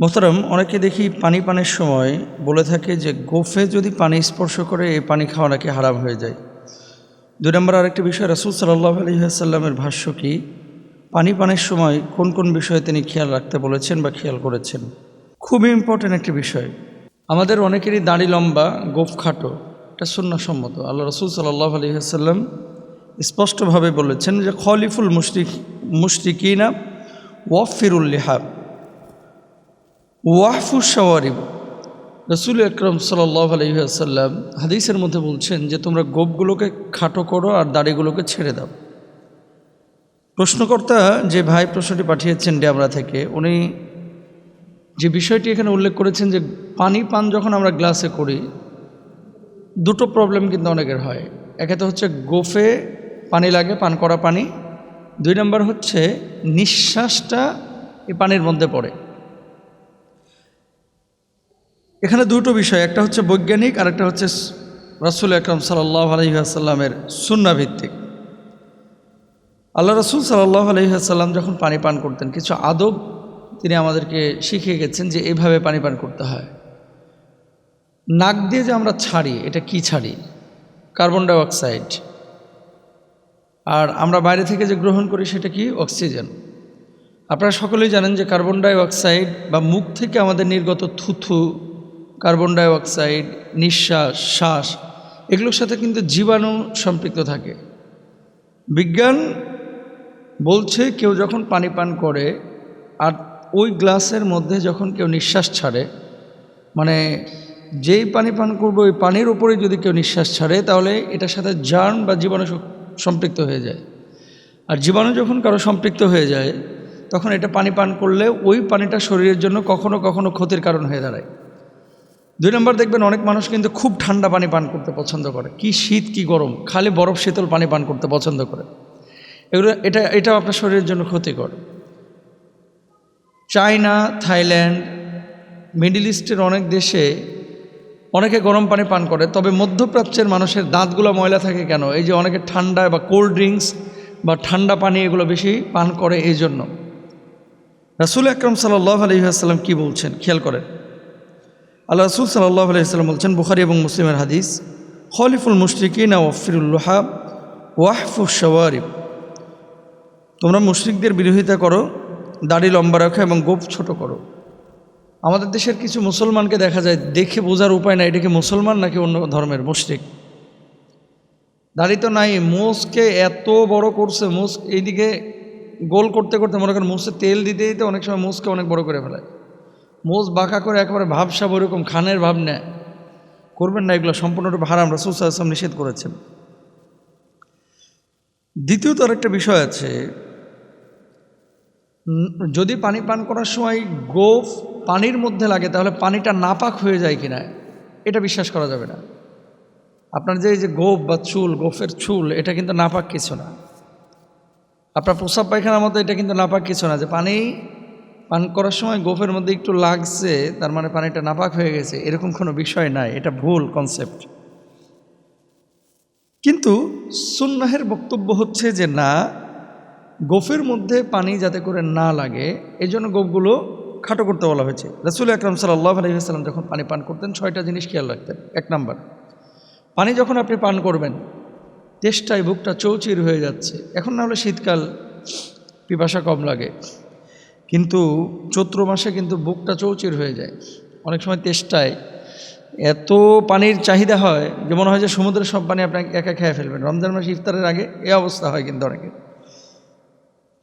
মোহতারাম, অনেকে দেখি পানি পানের সময় বলে থাকে যে গোফে যদি পানি স্পর্শ করে, এই পানি খাওয়া নাকি হারাম হয়ে যায়। দুই নম্বর আরেকটি বিষয়, রাসুল সাল্লাহ আলহিহাসাল্লামের ভাষ্য কি? পানি পানের সময় কোন কোন বিষয়ে তিনি খেয়াল রাখতে বলেছেন বা খেয়াল করেছেন? খুবই ইম্পর্ট্যান্ট একটি বিষয়। আমাদের অনেকেরই দাড়ি লম্বা, গোফ খাটো, এটা সুন্নাসম্মত। আল্লাহ রসুল সাল্লাহ আলহিহাসাল্লাম স্পষ্টভাবে বলেছেন যে খলিফুল মুশরিক মুশরিকিনা ওয়ফিরুল লিহাব। ওয়াহফু শাওয়ারিব। রসুল আকরম সাল্লাহ আলহিহাসাল্লাম হাদিসের মধ্যে বলছেন যে, তোমরা গোপগুলোকে খাটো করো আর দাড়িগুলোকে ছেড়ে দাও। প্রশ্নকর্তা যে ভাই প্রশ্নটি পাঠিয়েছেন ড্যামরা থেকে, উনি যে বিষয়টি এখানে উল্লেখ করেছেন যে, পানি পান যখন আমরা গ্লাসে করি, দুটো প্রবলেম কিন্তু অনেকের হয়। একে তো হচ্ছে গোফে পানি লাগে, পান করা পানি। দুই নম্বর হচ্ছে নিঃশ্বাসটা এই পানির মধ্যে পড়ে। এখানে দুটো বিষয়, একটা হচ্ছে বৈজ্ঞানিক আর একটা হচ্ছে রসুল আকরম সাল্লাহ আলহিহাসাল্লামের সুন্না ভিত্তিক আল্লাহ রসুল সাল্লাহ আলহিহাসাল্লাম যখন পানি পান করতেন, কিছু আদব তিনি আমাদেরকে শিখিয়ে গেছেন যে এইভাবে পানি পান করতে হয়। নাক দিয়ে যে আমরা ছাড়ি, এটা কি ছাড়ি? কার্বন ডাইঅক্সাইড আর আমরা বাইরে থেকে যে গ্রহণ করি, সেটা কি? অক্সিজেন। আপনারা সকলেই জানেন যে কার্বন ডাইঅক্সাইড বা মুখ থেকে আমাদের নির্গত থুথু কার্বন ডাইঅক্সাইড, নিঃশ্বাস, শ্বাস, এগুলোর সাথে কিন্তু জীবাণু সম্পৃক্ত থাকে। বিজ্ঞান বলছে কেউ যখন পানি পান করে, আর ওই গ্লাসের মধ্যে যখন কেউ নিঃশ্বাস ছাড়ে মানে যেই পানি পান করবে ওই পানির উপরে যদি কেউ নিঃশ্বাস ছাড়ে, তাহলে এটার সাথে জার্ম বা জীবাণু সম্পৃক্ত হয়ে যায়। আর জীবাণু যখন কারও সম্পৃক্ত হয়ে যায়, তখন এটা পানি পান করলে ওই পানিটা শরীরের জন্য কখনো কখনো ক্ষতির কারণ হয়ে দাঁড়ায়। দুই নম্বর দেখবেন অনেক মানুষ কিন্তু খুব ঠান্ডা পানি পান করতে পছন্দ করে। কি শীত, কি গরম। খালি বরফ শীতল পানি পান করতে পছন্দ করে। এগুলো, এটা, এটাও আপনার শরীরের জন্য ক্ষতিকর। চায়না, থাইল্যান্ড, মিডিল ইস্টের অনেক দেশে অনেকে গরম পানি পান করে, তবে মধ্যপ্রাচ্যের মানুষের দাঁতগুলো ময়লা থাকে কেন? এই যে অনেকে ঠান্ডা বা কোল্ড ড্রিঙ্কস বা ঠান্ডা পানি এগুলো বেশি পান করে, এই জন্য। রাসুল আকরম সাল্লাহ আলহিহাস্লাম কী বলছেন? খেয়াল করেন। আল্লাহ রসুল সাল্লাহ আলাইসাল্লাম বলছেন, বুখারি এবং মুসলিমের হাদিস, খলিফুল মুশরিকিন ওয়ফিরুল্লাহাব ওয়াহফু শওয়ারিব। তোমরা মুশরিকদের বিরোধিতা করো, দাড়ি লম্বা রাখো এবং গোপ ছোট করো। আমাদের দেশের কিছু মুসলমানকে দেখা যায়, দেখে বোঝার উপায় নাই, এটা কি মুসলমান নাকি অন্য ধর্মের মুশরিক? দাড়ি তো নাই, মোষকে এত বড় করছে, মোষ এইদিকে গোল করতে করতে মনে করেন মোষে তেল দিতে দিতে অনেক সময় মোষকে অনেক বড় করে ফেলায়। মোজ বাঁকা করে একেবারে ভাবসাব ওরকম খানের ভাব নেয়। করবেন না, এগুলো সম্পূর্ণরূপে হারাম। রাসুল সাল্লাম নিষেধ করেছেন। দ্বিতীয়ত আরেকটা বিষয় আছে যদি পানি পান করার সময় গোফ পানির মধ্যে লাগে, তাহলে পানিটা নাপাক হয়ে যায় কিনা, এটা বিশ্বাস করা যাবে না। আপনার যে যে গোফ বা চুল, গোফের চুল, এটা কিন্তু নাপাক কিছু না। আপনার প্রস্রাব পায়খানার মতো এটা কিন্তু নাপাক কিছু না, যে পানি পান করার সময় গোফের মধ্যে একটু লাগছে, তার মানে পানিটা নাপাক হয়ে গেছে, এরকম কোনো বিষয় নাই, এটা ভুল কনসেপ্ট কিন্তু সুন্নাহের বক্তব্য হচ্ছে যে না, গোফের মধ্যে পানি যাতে করে না লাগে এই জন্য গোফগুলো খাটো করতে বলা হয়েছে। রসুল আকরম সাল্লাহ আলহিহাস্লাম যখন পানি পান করতেন, ছয়টা জিনিস খেয়াল রাখতেন। এক নাম্বার, পানি যখন আপনি পান করবেন, তেষ্টায় বুকটা চৌচির হয়ে যাচ্ছে। এখন না হলে শীতকাল, পিপাসা কম লাগে। কিন্তু চৈত্র মাসে কিন্তু বুকটা চৌচির হয়ে যায়। অনেক সময় তেষ্টায়। এত পানির চাহিদা হয় যে মনে হয় যে সমুদ্রের সব পানি আপনাকে একা খেয়ে ফেলবেন। রমজান মাসে ইফতারের আগে এ অবস্থা হয় কিন্তু অনেকে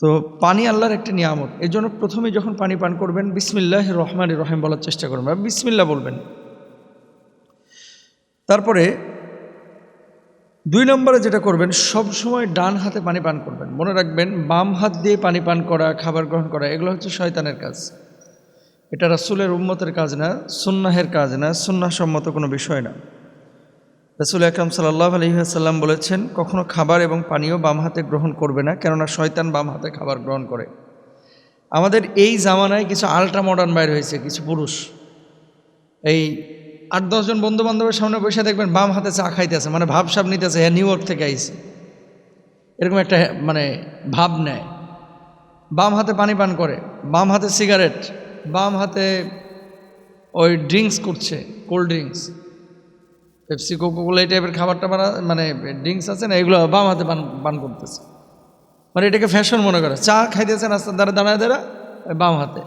তো পানি আল্লাহর একটি নিয়ামত। এর জন্য প্রথমে যখন পানি পান করবেন, বিসমিল্লাহ রহমান রহিম বলার চেষ্টা করবেন বিসমিল্লা বলবেন। তারপরে দুই নম্বরে যেটা করবেন, সব সময় ডান হাতে পানি পান করবেন। মনে রাখবেন, বাম হাত দিয়ে পানি পান করা, খাবার গ্রহণ করা, এগুলো হচ্ছে শয়তানের কাজ। এটা রাসুলের উম্মতের কাজ না, সুন্নাহের কাজ না সুন্নাসম্মত কোনো বিষয় না। রাসুল আকরম সাল্লাহ আলহিহাসাল্লাম বলেছেন, কখনো খাবার এবং পানীয় বাম হাতে গ্রহণ করবে না, কেননা শয়তান বাম হাতে খাবার গ্রহণ করে। আমাদের এই জামানায় কিছু আল্ট্রা মডার্ন বাইর হয়েছে, কিছু পুরুষ। এই আট দশজন বন্ধু বান্ধবের সামনে বসে দেখবেন বাম হাতে চা খাইতেছে মানে ভাব সাব নিতেছে হ্যাঁ নিউ ইয়র্ক থেকে আইসে এরকম একটা মানে ভাব নেয়। বাম হাতে পানি পান করে, বাম হাতে সিগারেট, বাম হাতে ওই ড্রিঙ্কস করছে, কোল্ড ড্রিঙ্কস। পেপসি, কোকোকোলা এই টাইপের খাবার টাবার মানে ড্রিঙ্কস আছে না, এগুলো বাম হাতে পান পান করতেছে। মানে এটাকে ফ্যাশন মনে করে, চা খাইতেছে রাস্তার দ্বারা দাঁড়ায় দাঁড়া বাম হাতে।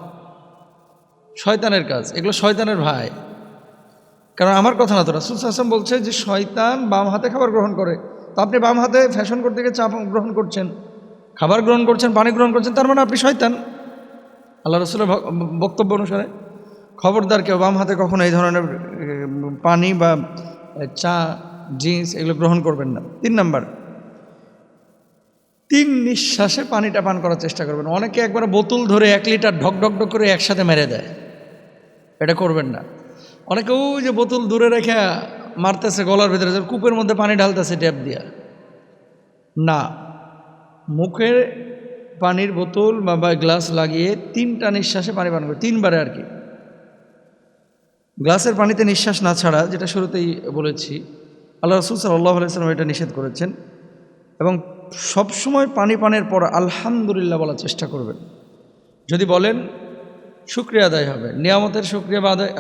শয়তানের কাজ, এগুলো শয়তানের ভাই। কারণ আমার কথা না তো রাসুল হাসান বলছে যে শয়তান বাম হাতে খাবার গ্রহণ করে। তো আপনি বাম হাতে ফ্যাশন করতে গিয়ে চা গ্রহণ করছেন, খাবার গ্রহণ করছেন, পানি গ্রহণ করছেন, তার মানে আপনি শয়তান। আল্লাহ রসুলের বক্তব্য অনুসারে খবরদার কেউ বাম হাতে কখনো এই ধরনের পানি বা চা, জিন্স এগুলো গ্রহণ করবেন না। তিন নাম্বার, তিন নিঃশ্বাসে পানিটা পান করার চেষ্টা করবেন। অনেকে একবার বোতল ধরে এক লিটার ঢক ঢক ঢক করে একসাথে মেরে দেয়। এটা করবেন না। অনেকে ওই যে বোতল দূরে রেখে মারতেছে গলার ভিতরে কূপের মধ্যে পানি ঢালতেছে ট্যাপ দিয়া। না মুখে পানির বোতল বা বা গ্লাস লাগিয়ে তিনটা নিঃশ্বাসে পানি পান করে, তিনবারে আর কি। গ্লাসের পানিতে নিঃশ্বাস না ছাড়া, যেটা শুরুতেই বলেছি, আল্লাহ রসুল সাল্লাহ আলাইসালাম এটা নিষেধ করেছেন এবং সবসময় পানি পানের পর আলহামদুলিল্লাহ বলার চেষ্টা করবেন। যদি বলেন শুক্রিয়া আদায় হবে। নিয়ামতের শুক্রিয়া বা আদায়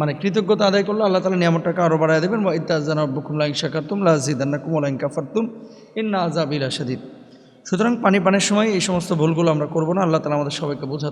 মানে কৃতজ্ঞতা আদায় করলে আল্লাহ তালা নিয়ামতটাকে আরও বাড়াই দেবেন। বা ইত্তাজানা বুকুম লাইন শাকাতুম লাজিদান্না কুমলাইন কাফারতুম ইন্না আজাবিল সাদিদ সুতরাং পানি পানের সময় এই সমস্ত ভুলগুলো আমরা করব না। আল্লাহ তালা আমাদের সবাইকে বোঝাতে